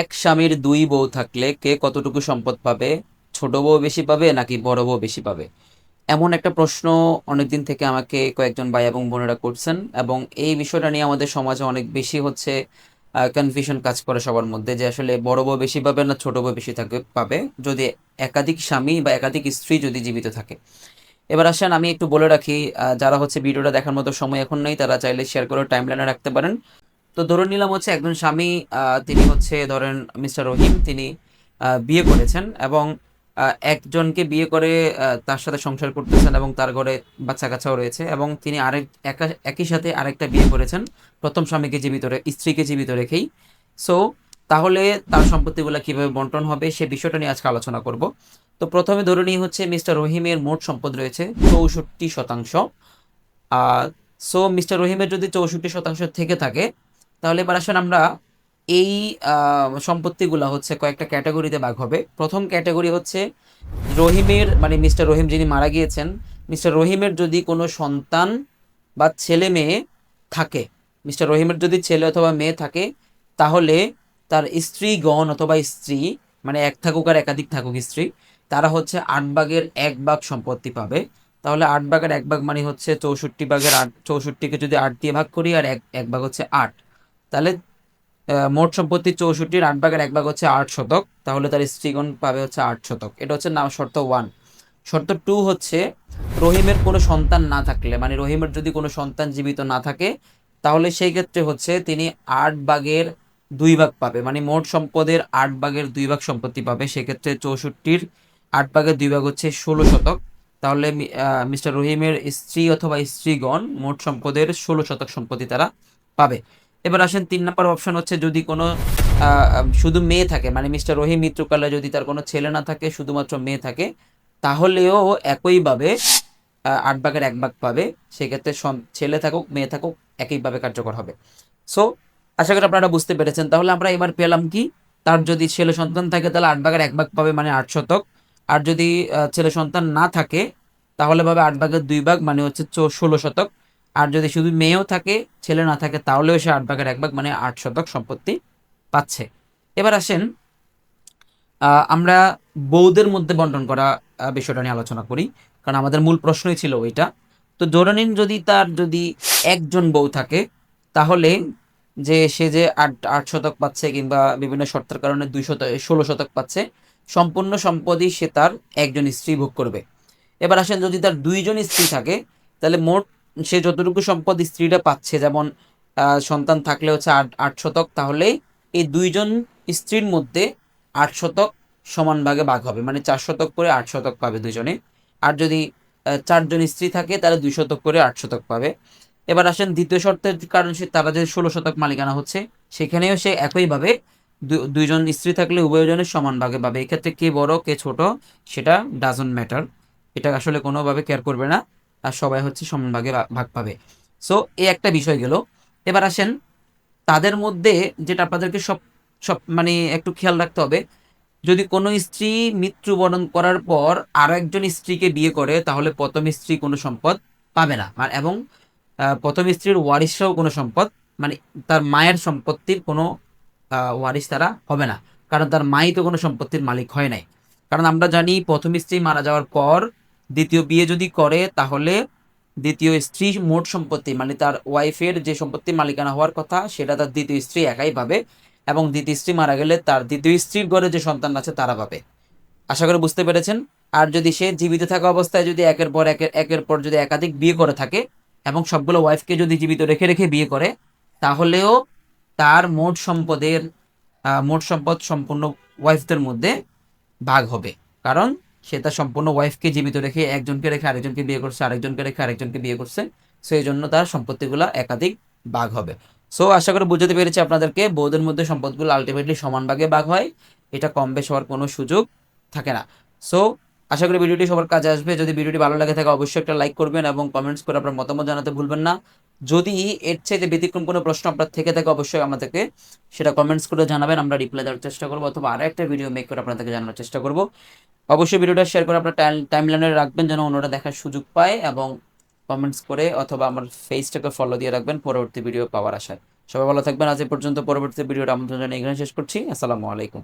এক স্বামীর দুই বউ থাকলে কে কতটুকু সম্পদ পাবে? ছোট বউ বেশি পাবে নাকি বড় বউ বেশি পাবে? এমন একটা প্রশ্ন অনেকদিন থেকে আমাকে কয়েকজন ভাই এবং বোনেরা করছেন এবং এই বিষয়টা নিয়ে আমাদের সমাজে অনেক বেশি হচ্ছে কনফিউশন কাজ করে সবার মধ্যে যে আসলে বড় বউ বেশি পাবে না ছোট বউ বেশি থাকবে পাবে যদি একাধিক স্বামী বা একাধিক স্ত্রী যদি জীবিত থাকে। এবার আসেন আমি একটু বলে রাখি যারা হচ্ছে ভিডিওটা দেখার মতো সময় এখন নেই তারা চাইলে শেয়ার করে টাইম লাইনে রাখতে পারেন। তো ধরে নিলাম হচ্ছে একজন স্বামী তিনি হচ্ছে ধরেন মিস্টার রহিম, তিনি বিয়ে করেছেন এবং একজনকে বিয়ে করে তার সাথে সংসার করতেছেন এবং তার ঘরে বাচ্চা কাচ্চাও রয়েছে এবং তিনি আরেক, একা- একই সাথে আরেকটা বিয়ে করেছেন। প্রথম স্বামীকে জীবিত স্ত্রীকে জীবিত রেখেই। সো, তাহলে তার সম্পত্তিগুলো কীভাবে বন্টন হবে সে বিষয়টা নিয়ে আজকে আলোচনা করব। তো প্রথমে ধরে নিই হচ্ছে মিস্টার রহিমের মোট সম্পদ রয়েছে চৌষট্টি শতাংশ। সো মিস্টার রহিমের যদি চৌষট্টি শতাংশ থেকে থাকে তাহলে এবার আসেন আমরা এই সম্পত্তিগুলো হচ্ছে কয়েকটা ক্যাটাগরিতে ভাগ হবে। প্রথম ক্যাটাগরি হচ্ছে রহিমের মানে মিস্টার রহিম যিনি মারা গিয়েছেন, মিস্টার রহিমের যদি কোনো সন্তান বা ছেলে মেয়ে থাকে, মিস্টার রহিমের যদি ছেলে অথবা মেয়ে থাকে, তাহলে তার স্ত্রীগণ অথবা স্ত্রী মানে এক থাকুক আর একাধিক থাকুক স্ত্রী, তারা হচ্ছে আট ভাগের এক ভাগ সম্পত্তি পাবে। তাহলে আট ভাগের এক ভাগ মানে হচ্ছে চৌষট্টি ভাগের আট, চৌষট্টিকে যদি আট দিয়ে ভাগ করি আর এক এক ভাগ হচ্ছে আট। তাহলে মোট সম্পত্তি চৌষট্টির আট ভাগের এক ভাগ হচ্ছে আট শতক। তাহলে তার স্ত্রীগণ পাবে হচ্ছে আট শতক। এটা হচ্ছে নাম শর্ত ওয়ান শর্ত টু হচ্ছে রহিমের কোনো সন্তান না থাকলে মানে রহিমের যদি কোনো সন্তান জীবিত না থাকে, তাহলে সেই ক্ষেত্রে হচ্ছে তিনি আট ভাগের দুই ভাগ পাবে। মানে মোট সম্পদের আট ভাগের দুই ভাগ সম্পত্তি পাবে। সেক্ষেত্রে চৌষট্টির আট ভাগের দুই ভাগ হচ্ছে ষোলো শতক। তাহলে মিস্টার রহিমের স্ত্রী অথবা স্ত্রীগণ মোট সম্পদের ষোলো শতক সম্পত্তি তারা পাবে। এবার আসেন, তিন নম্বর অপশন হচ্ছে যদি কোনো শুধু মেয়ে থাকে মানে মিস্টার রহিম মৃত্যুকালে যদি তার কোনো ছেলে না থাকে, শুধুমাত্র মেয়ে থাকে, তাহলেও একইভাবে আট ভাগের এক ভাগ পাবে। সেক্ষেত্রে ছেলে থাকুক, মেয়ে থাকুক, একইভাবে কার্যকর হবে। সো আশা করি আপনারা বুঝতে পেরেছেন। তাহলে আমরা এবার পেলাম কি? তার যদি ছেলে সন্তান থাকে, তাহলে আট ভাগের এক ভাগ পাবে মানে আট শতক। আর যদি ছেলে সন্তান না থাকে, তাহলে পাবে আট ভাগের দুই ভাগ মানে হচ্ছে ষোলো শতক। আর যদি শুধু মেয়েও থাকে, ছেলে না থাকে, তাহলেও সে আট ভাগের এক ভাগ মানে আট শতক সম্পত্তি পাচ্ছে। এবার আসেন আমরা বৌদের মধ্যে বন্টন করা বিষয়টা নিয়ে আলোচনা করি, কারণ আমাদের মূল প্রশ্নই ছিল ওইটা। তো ধরে নিন যদি তার যদি একজন বউ থাকে, তাহলে যে সে যে আট আট শতক পাচ্ছে কিংবা বিভিন্ন শর্তের কারণে দুই শতক, ষোলো শতক পাচ্ছে, সম্পূর্ণ সম্পদই সে তার একজন স্ত্রী ভোগ করবে। এবার আসেন যদি তার দুইজন স্ত্রী থাকে, তাহলে মোট সে যতটুকু সম্পদ স্ত্রীটা পাচ্ছে, যেমন সন্তান থাকলে হচ্ছে আট আট শতক, তাহলে এই দুইজন স্ত্রীর মধ্যে আট শতক সমান ভাগে ভাগ হবে। মানে চার শতক করে আট শতক পাবে দুজনে আর যদি চারজন স্ত্রী থাকে তাহলে দুই শতক করে আট শতক পাবে। এবার আসেন দ্বিতীয় শর্তের কারণ সে, তারা যে ষোলো শতক মালিকানা হচ্ছে, সেখানেও সে একইভাবে দুইজন স্ত্রী থাকলে উভয়জনের সমান ভাগে পাবে। এক্ষেত্রে কে বড়, কে ছোট, সেটা ডাজন্ট ম্যাটার এটা আসলে কোনোভাবে কেয়ার করবে না। আর সবাই হচ্ছে সমান ভাগে পাবে। সো এই একটা বিষয় গেল। এবার আসেন, তাদের মধ্যে যেটা আপনাদেরকে সব সব মানে একটু খেয়াল রাখতে হবে, যদি কোনো স্ত্রী মৃত্যুবরণ করার পর আরও একজন স্ত্রীকে বিয়ে করে, তাহলে প্রথম স্ত্রী কোনো সম্পদ পাবে না। আর এবং প্রথম স্ত্রীর ওয়ারিশরাও কোনো সম্পদ মানে তার মায়ের সম্পত্তির কোনো ওয়ারিশ তারা হবে না। কারণ তার মাই তো কোনো সম্পত্তির মালিক হয় নাই। কারণ আমরা জানি প্রথম স্ত্রী মারা যাওয়ার পর দ্বিতীয় বিয়ে যদি করে, তাহলে দ্বিতীয় স্ত্রী মোট সম্পত্তি মানে তার ওয়াইফের যে সম্পত্তির মালিকানা হওয়ার কথা, সেটা তার দ্বিতীয় স্ত্রী একাই পাবে এবং দ্বিতীয় স্ত্রী মারা গেলে তার দ্বিতীয় স্ত্রীর ঘরে যে সন্তান আছে, তারা পাবে। আশা করি বুঝতে পেরেছেন? আর যদি সে জীবিত থাকা অবস্থায় যদি একের পর একের একের পর যদি একাধিক বিয়ে করে থাকে এবং সবগুলো ওয়াইফকে যদি জীবিত রেখে রেখে বিয়ে করে, তাহলেও তার মোট সম্পদের মোট সম্পদ সম্পূর্ণ ওয়াইফদের মধ্যে ভাগ হবে। কারণ সে তার সম্পূর্ণ ওয়াইফকে জীবিত রেখে একজনকে রেখে আরেকজনকে বিয়ে করছে, আরেকজনকে রেখে আরেকজনকে বিয়ে করছে। সেই জন্য তার সম্পত্তিগুলো একাধিক ভাগ হবে। সো আশা করে বুঝতে পেরেছি আপনাদেরকে বৌদের মধ্যে সম্পদগুলো আলটিমেটলি সমান ভাগে ভাগ হয়। এটা কম বেশ হওয়ার কোনো সুযোগ থাকে না। সো আশা করি ভিডিওটি সবার কাজে আসবে। যদি ভিডিওটি ভালো লাগে থাকে, অবশ্যই একটা লাইক করবেন এবং কমেন্টস করে আপনার মতামত জানাতে ভুলবেন না। যদি এর চাইতে ব্যতিক্রম কোনো প্রশ্ন আপনার থেকে থাকে, অবশ্যই আমাদেরকে সেটা কমেন্টস করে জানাবেন, আমরা রিপ্লাই দেওয়ার চেষ্টা করব অথবা আরও একটা ভিডিও মেক করে আপনাদেরকে জানানোর চেষ্টা করব। অবশ্যই ভিডিওটা শেয়ার করে আপনার টাইম লাইনে রাখবেন যেন অন্যরা দেখার সুযোগ পায় এবং কমেন্টস করে অথবা আমার ফেসটাকে ফলো দিয়ে রাখবেন পরবর্তী ভিডিও পাওয়ার আশায়। সবাই ভালো থাকবেন। আজ পর্যন্ত পরবর্তী ভিডিওটা আমন্ত্রণ জানিয়ে এখানে শেষ করছি। আসসালামু আলাইকুম।